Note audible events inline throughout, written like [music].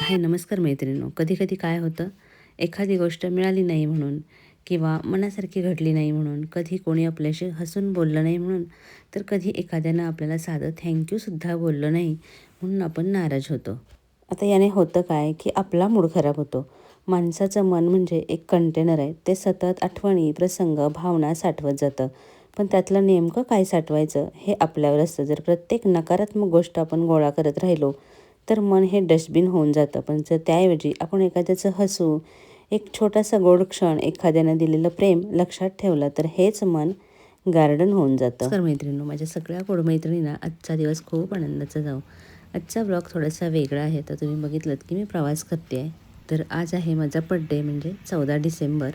हाय नमस्कार मैत्रिणींनो. कधी कधी काय होतं? एखादी गोष्ट मिळाली नाही म्हणून किंवा मनासारखी घडली नाही म्हणून कधी कोणी आपल्याशी हसून बोललं नाही म्हणून तर कधी एखाद्यानं आपल्याला साधं थँक्यूसुद्धा बोललं नाही म्हणून आपण नाराज होतो. आता याने होतं काय की आपला मूड खराब होतो. माणसाचं मन म्हणजे एक कंटेनर आहे. ते सतत आठवणी प्रसंग भावना साठवत जातं. पण त्यातलं नेमकं काय साठवायचं हे आपल्यावर असतं. जर प्रत्येक नकारात्मक गोष्ट आपण गोळा करत राहिलो तर मन हे डस्टबिन होऊन जातं. पण जर त्याऐवजी आपण एखाद्याचं हसू एक छोटासा गोड क्षण एखाद्यानं दिलेलं प्रेम लक्षात ठेवलं तर हेच मन गार्डन होऊन जातं. तर मैत्रिणींनो माझ्या सगळ्या गोड मैत्रिणींना आजचा दिवस खूप आनंदाचा जाऊ आजचा ब्लॉग थोडासा वेगळा आहे. तर तुम्ही बघितलं की मी प्रवास करते आहे तर आज आहे माझा बड्डे म्हणजे चौदा डिसेंबर.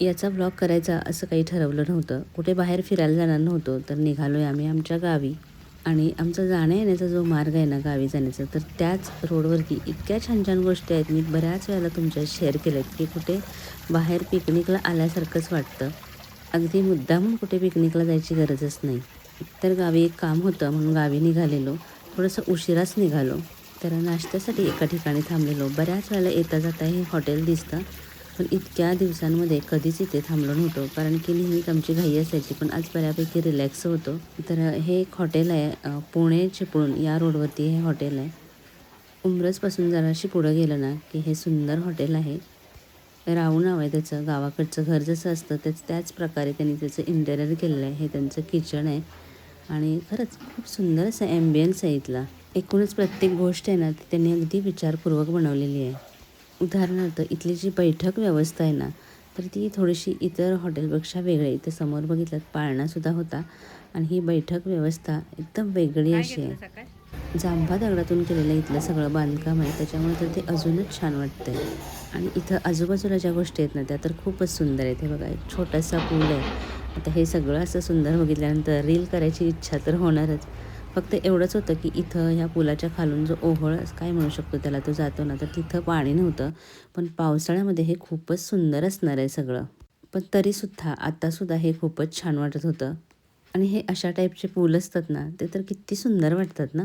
याचा ब्लॉग करायचा असं काही ठरवलं नव्हतं. कुठे बाहेर फिरायला जाणार नव्हतो तर निघालो आहे आम्ही आमच्या गावी. आणि आमचा जाण्या येण्याचा जो मार्ग आहे ना गावी जाण्याचा तर त्याच रोडवरती इतक्या छान छान गोष्टी आहेत. मी बऱ्याच वेळेला तुमच्या शेअर केल्यात की कुठे बाहेर पिकनिकला आल्यासारखंच वाटतं. अगदी मुद्दामून कुठे पिकनिकला जायची गरजच नाही. तर गावी एक काम होतं म्हणून गावी निघालेलो. थोडंसं उशिराच निघालो. तर नाश्त्यासाठी एका ठिकाणी थांबलेलो. बऱ्याच वेळेला येता जाता हे हॉटेल दिसतं. पण इतक्या दिवसांमध्ये कधीच इथे थांबलो नव्हतो. कारण की नेहमीच आमची घाई असायची. पण आज बऱ्यापैकी रिलॅक्स होतो. तर हे एक हॉटेल आहे पुणे चिपळूण. या रोडवरती हे हॉटेल आहे. उमरसपासून जराशी पुढं गेलं ना की हे सुंदर हॉटेल आहे. राहू नाव आहे त्याचं. गावाकडचं घर जसं असतं त्याच त्याच प्रकारे त्यांनी त्याचं इंटेरियर केलेलं आहे. हे त्यांचं किचन आहे. आणि खरंच खूप सुंदर असं ॲम्बियन्स आहे इथला. एकूणच प्रत्येक गोष्ट आहे ना ती त्यांनी अगदी विचारपूर्वक बनवलेली आहे. उदाहरणार्थ इथली जी बैठक व्यवस्था आहे ना तर ती थोडीशी इतर हॉटेलपेक्षा वेगळी इथे समोर बघितलं पाळणासुद्धा होता आणि ही बैठक व्यवस्था एकदम वेगळी अशी आहे. जांभा दगडातून केलेलं इथलं सगळं बांधकाम आहे त्याच्यामुळे तर ते अजूनच छान वाटतंय. आणि इथं आजूबाजूला ज्या गोष्टी आहेत ना त्या तर खूपच सुंदर आहेत. हे बघा एक छोटासा पूल आहे. आता हे सगळं असं सुंदर बघितल्यानंतर रील करायची इच्छा तर होणारच. फक्त एवढंच होतं की इथं ह्या पुलाच्या खालून जो ओहळ काय म्हणू शकतो त्याला तो जातो ना तर तिथं पाणी नव्हतं. पण पावसाळ्यामध्ये हे खूपच सुंदर असणार आहे सगळं. पण तरीसुद्धा आत्तासुद्धा हे खूपच छान वाटत होतं. आणि हे अशा टाईपचे पूल असतात ना ते तर किती सुंदर वाटतात ना.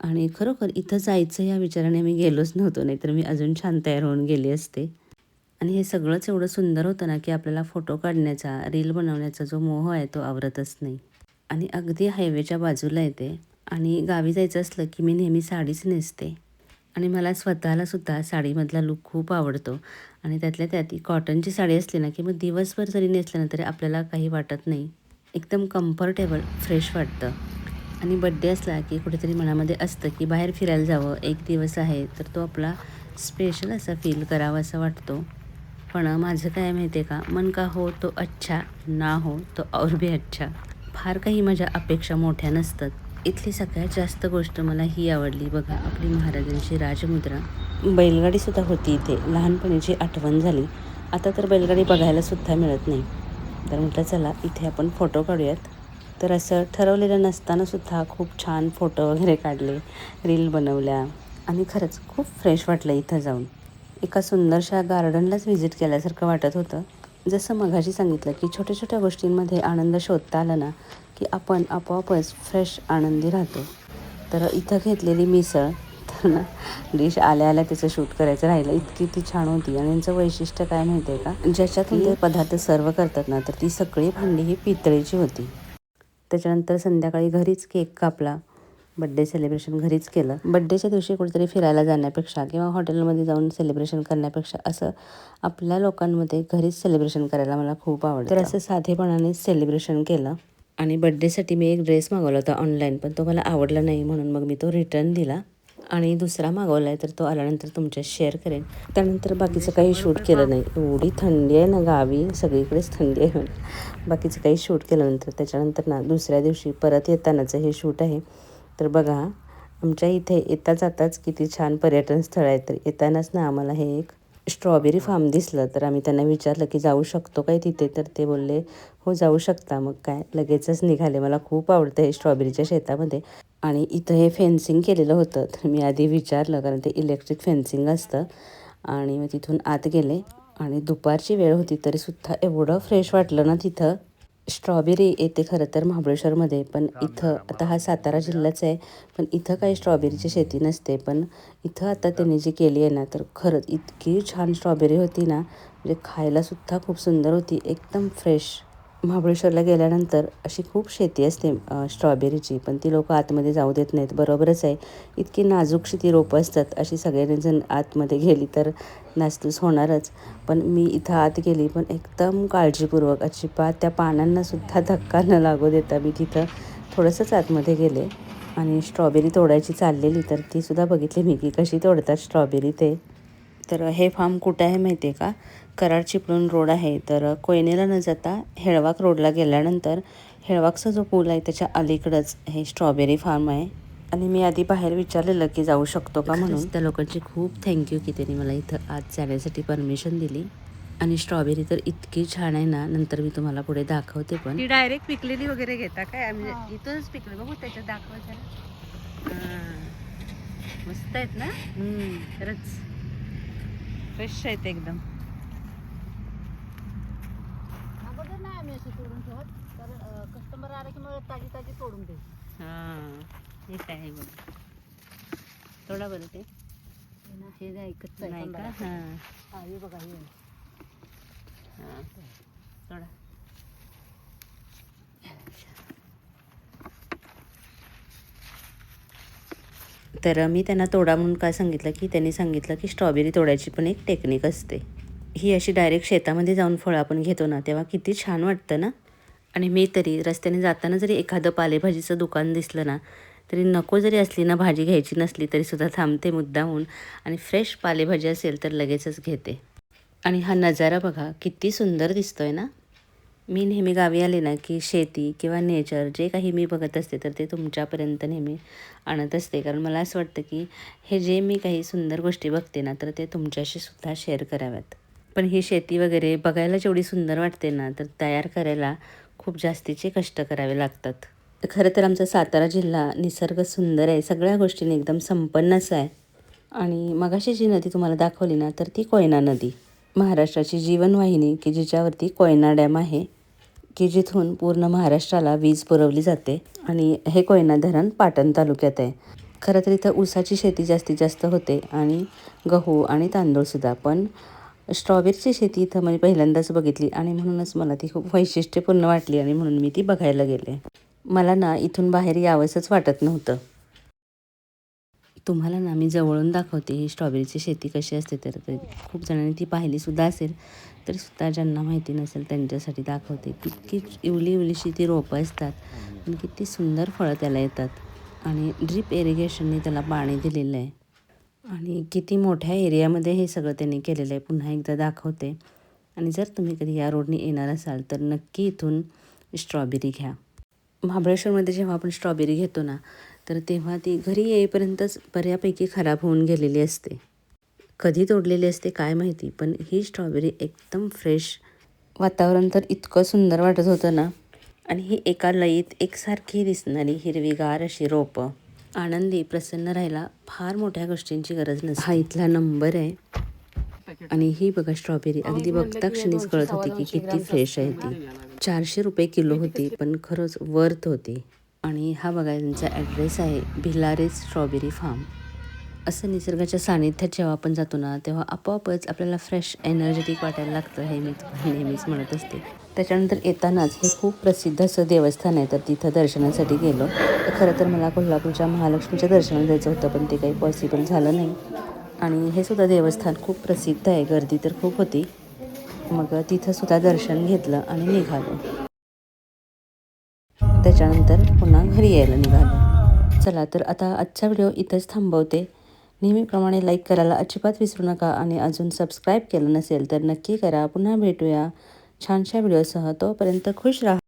आणि खरोखर इथं जायचं या विचाराने मी गेलोच नव्हतो नाहीतर मी अजून छान तयार होऊन गेली असते. आणि हे सगळंच एवढं सुंदर होतं ना की आपल्याला फोटो काढण्याचा रील बनवण्याचा जो मोह आहे तो आवरतच नाही. आणि अगदी हायवेच्या बाजूला येते. आणि गावी जायचं असलं की मी नेहमी साडीच नेसते. आणि मला स्वतःला सुद्धा साडीमधला लुक खूप आवडतो. आणि त्यातल्या त्यात ती कॉटनची साडी असली ना की मग दिवसभर जरी नेसलं ना तरी आपल्याला काही वाटत नाही. एकदम कम्फर्टेबल फ्रेश वाटतं. आणि बड्डे असला की कुठेतरी मनामध्ये असतं की बाहेर फिरायला जावं. एक दिवस आहे तर तो आपला स्पेशल असा फील करावा असं वाटतो. पण माझं काय माहिती आहे का? मन का हो तो अच्छा ना हो तो और भी अच्छा. फार काही माझ्या अपेक्षा मोठ्या नसतात. इथली सगळ्यात जास्त गोष्ट मला ही आवडली बघा आपली महाराजांची राजमुद्रा. बैलगाडीसुद्धा होती इथे. लहानपणीची आठवण झाली. आता तर बैलगाडी बघायलासुद्धा मिळत नाही. तर म्हटलं चला इथे आपण फोटो काढूयात. तर असं ठरवलेलं नसतानासुद्धा खूप छान फोटो वगैरे काढले रील बनवल्या. आणि खरंच खूप फ्रेश वाटलं इथं जाऊन. एका सुंदरशा गार्डनलाच व्हिजिट केल्यासारखं वाटत होतं. जसं मघाशी सांगितलं की छोट्या छोट्या गोष्टींमध्ये आनंद शोधता आला ना की आपण आपोआपच फ्रेश आनंदी राहतो. तर इथं घेतलेली मिसळ तर ना डिश आल्या आल्या त्याचं शूट करायचं राहिलं. इतकी ती छान होती. आणि यांचं वैशिष्ट्य काय माहिती आहे का? ज्याच्यातून ते पदार्थ सर्व करतात ना तर ती सगळी भांडी ही पितळेची होती. त्याच्यानंतर संध्याकाळी घरीच केक कापला. बड्डे सेलिब्रेशन घरीच केलं. बड्डेच्या दिवशी कुठेतरी फिरायला जाण्यापेक्षा किंवा हॉटेलमध्ये जाऊन सेलिब्रेशन करण्यापेक्षा असं आपल्या लोकांमध्ये घरीच सेलिब्रेशन करायला मला खूप आवडतं. तर असं साधेपणाने सेलिब्रेशन केलं. आणि बड्डेसाठी मी एक ड्रेस मागवला होता ऑनलाईन पण तो मला आवडला नाही म्हणून मग मी तो रिटर्न दिला. आणि दुसरा मागवला आहे तर तो आल्यानंतर तुमच्या शेअर करेन. त्यानंतर बाकीचं काही शूट केलं नाही. एवढी थंडी आहे ना गावी सगळीकडेच थंडी आहे बाकीचं काही शूट केल्यानंतर त्याच्यानंतर ना दुसऱ्या दिवशी परत येतानाचं हे शूट आहे. तर बघा आमच्या इथे येता जाताच किती छान पर्यटन स्थळ आहे. तर येतानाच ना आम्हाला हे एक स्ट्रॉबेरी फार्म दिसलं. तर आम्ही त्यांना विचारलं की जाऊ शकतो काय तिथे? तर ते बोलले हो जाऊ शकता. मग काय लगेचच निघाले. मला खूप आवडतं हे स्ट्रॉबेरीच्या शेतामध्ये. आणि इथं हे फेन्सिंग केलेलं होतं. तर मी आधी विचारलं कारण ते इलेक्ट्रिक फेन्सिंग असतं. आणि मग तिथून आत गेले. आणि दुपारची वेळ होती तरीसुद्धा एवढं फ्रेश वाटलं ना तिथं. स्ट्रॉबेरी येते खरं तर महाबळेश्वरमध्ये पण इथं आता हा सातारा जिल्हाच आहे पण इथं काही स्ट्रॉबेरीची शेती नसते पण इथं आता त्यांनी जी केली आहे ना तर खरंच इतकी छान स्ट्रॉबेरी होती ना म्हणजे खायलासुद्धा खूप सुंदर होती एकदम फ्रेश. महाबळेश्वरला गेल्यानंतर अशी खूप शेती असते स्ट्रॉबेरीची पण ती लोक आतमध्ये जाऊ देत नाहीत. बरोबरच आहे. इतकी नाजूकशी ती रोपं असतात. अशी सगळ्यांनी जण आतमध्ये गेली तर नाचतूस होणारच. पण मी इथं आत गेली पण एकदम काळजीपूर्वक अजिबात त्या पानांनासुद्धा धक्का न लागू देता मी तिथं थोडंसंच आतमध्ये गेले. आणि स्ट्रॉबेरी तोडायची चाललेली तर तीसुद्धा बघितली मी की कशी तोडतात स्ट्रॉबेरी ते. तर हे फार्म कुठं आहे माहिती आहे का? कराड चिपळूण रोड आहे. तर कोयनेला न जाता हेळवाक रोडला गेल्यानंतर हेळवाकचा जो पूल आहे त्याच्या अलीकडंच हे स्ट्रॉबेरी फार्म आहे. आणि मी आधी बाहेर विचारलेलं की जाऊ शकतो का म्हणून. त्या लोकांची खूप थँक्यू की त्यांनी मला इथं आत जाण्यासाठी परमिशन दिली. आणि स्ट्रॉबेरी तर इतकी छान आहे ना नंतर मी तुम्हाला पुढे दाखवते पण. ती डायरेक्ट पिकलेली वगैरे घेता काय? म्हणजे इथूनच पिकले. बघू त्याच्यात दाखवायचं. मस्त आहेत ना? खरंच. फ्रेश आहेत एकदम अगोदर नाही आम्ही अशी तोडून ठेवत. तर कस्टमर आला की मग ताजी ताजी तोडून दे. हां हे काय बघ. थोडा बरं ते. हे नाही कच्चं नाही का. हां. हा हे बघा हे. हां. थोडा तर मी त्यांना तोडा म्हणून काय सांगितलं की त्यांनी सांगितलं की स्ट्रॉबेरी तोडायची पण एक टेक्निक असते. ही अशी डायरेक्ट शेतामध्ये जाऊन फळं आपण घेतो ना तेव्हा किती छान वाटतं ना. आणि मी तरी रस्त्याने जाताना जरी एखादं पालेभाजीचं दुकान दिसलं ना तरी नको जरी असली ना भाजी घ्यायची नसली तरीसुद्धा थांबते मुद्दाहून आणि फ्रेश पालेभाजी असेल तर लगेचच घेते. आणि हा नजारा बघा किती सुंदर दिसतोय ना. मी नेहमी गावी आले ना की शेती किंवा नेचर जे काही मी बघत असते तर ते तुमच्यापर्यंत नेहमी आणत असते. कारण मला असं वाटतं की हे जे मी काही सुंदर गोष्टी बघते ना तर ते तुमच्याशी सुद्धा शेअर कराव्यात. पण ही शेती वगैरे बघायला जेवढी सुंदर वाटते ना तर तयार करायला खूप जास्तीचे कष्ट करावे लागतात. खरं तर आमचा सातारा जिल्हा निसर्ग सुंदर आहे सगळ्या गोष्टींनी एकदम संपन्न असा आहे. आणि मगाशी जी नदी तुम्हाला दाखवली ना तर ती कोयना नदी. महाराष्ट्राची जीवनवाहिनी की जिच्यावरती कोयना डॅम आहे की जिथून पूर्ण महाराष्ट्राला वीज पुरवली जाते आणि हे कोयना धरण पाटण तालुक्यात आहे. खरं तर इथं ऊसाची शेती जास्तीत जास्त होते आणि गहू आणि तांदूळसुद्धा पण स्ट्रॉबेरीची शेती इथं मी पहिल्यांदाच बघितली आणि म्हणूनच मला ती खूप वैशिष्ट्यपूर्ण वाटली आणि म्हणून मी ती बघायला गेले. मला ना इथून बाहेर यावंसंच वाटत नव्हतं. तुम्हाला ना मी जवळून दाखवते ही स्ट्रॉबेरीची शेती कशी असते तर खूप जणांनी ती पाहिलीसुद्धा असेल. तरीसुद्धा ज्यांना माहिती नसेल त्यांच्यासाठी दाखवते. किती इवली इवलीशी ती रोपं असतात. आणि किती सुंदर फळं त्याला येतात. आणि ड्रीप इरिगेशनने त्याला पाणी दिलेलं आहे. आणि किती मोठ्या एरियामध्ये हे सगळं त्यांनी केलेलं आहे. पुन्हा एकदा दाखवते. आणि जर तुम्ही कधी या रोडने येणार असाल तर नक्की इथून स्ट्रॉबेरी घ्या. महाबळेश्वरमध्ये जेव्हा आपण स्ट्रॉबेरी घेतो ना तर तेव्हा ती घरी येईपर्यंतच बऱ्यापैकी खराब होऊन गेलेली असते. कधी तोडलेली असते काय माहिती पण ही स्ट्रॉबेरी एकदम फ्रेश वातावरण तर इतकं सुंदर वाटत होतं ना. आणि ही एका लयीत एकसारखी दिसणारी हिरवीगार अशी रोपं. आनंदी प्रसन्न राहायला फार मोठ्या गोष्टींची गरज नसते. हा इथला नंबर आहे. आणि ही बघा स्ट्रॉबेरी अगदी बघता क्षणीच कळत होती की किती फ्रेश आहे ती. चारशे रुपये किलो होती पण खरंच वर्थ होती. आणि हा बघा त्यांचा ॲड्रेस आहे भिलारे स्ट्रॉबेरी फार्म असं निसर्गाच्या सानिध्यात जेव्हा आपण जातो ना तेव्हा आपोआपच आपल्याला फ्रेश एनर्जेटिक वाटायला लागतं हे मी तुम्हाला [laughs] नेहमीच म्हणत असते. त्याच्यानंतर येतानाच हे खूप प्रसिद्ध असं देवस्थान आहे तर तिथं दर्शनासाठी गेलो. तर खरं तर मला कोल्हापूरच्या महालक्ष्मीच्या दर्शनाला जायचं होतं पण ते काही पॉसिबल झालं नाही. आणि हे सुद्धा देवस्थान खूप प्रसिद्ध आहे गर्दी तर खूप होती. मग तिथंसुद्धा दर्शन घेतलं आणि निघालो. त्याच्यानंतर पुन्हा घरी यायला निघालो. चला तर आता आजचा व्हिडिओ इथंच थांबवते. नेहमीप्रमाणे लाईक करायला अजिबात विसरू नका आणि अजून सबस्क्राईब केलं नसेल तर नक्की करा. पुन्हा भेटूया छानशा व्हिडिओसह. तोपर्यंत खुश राहा.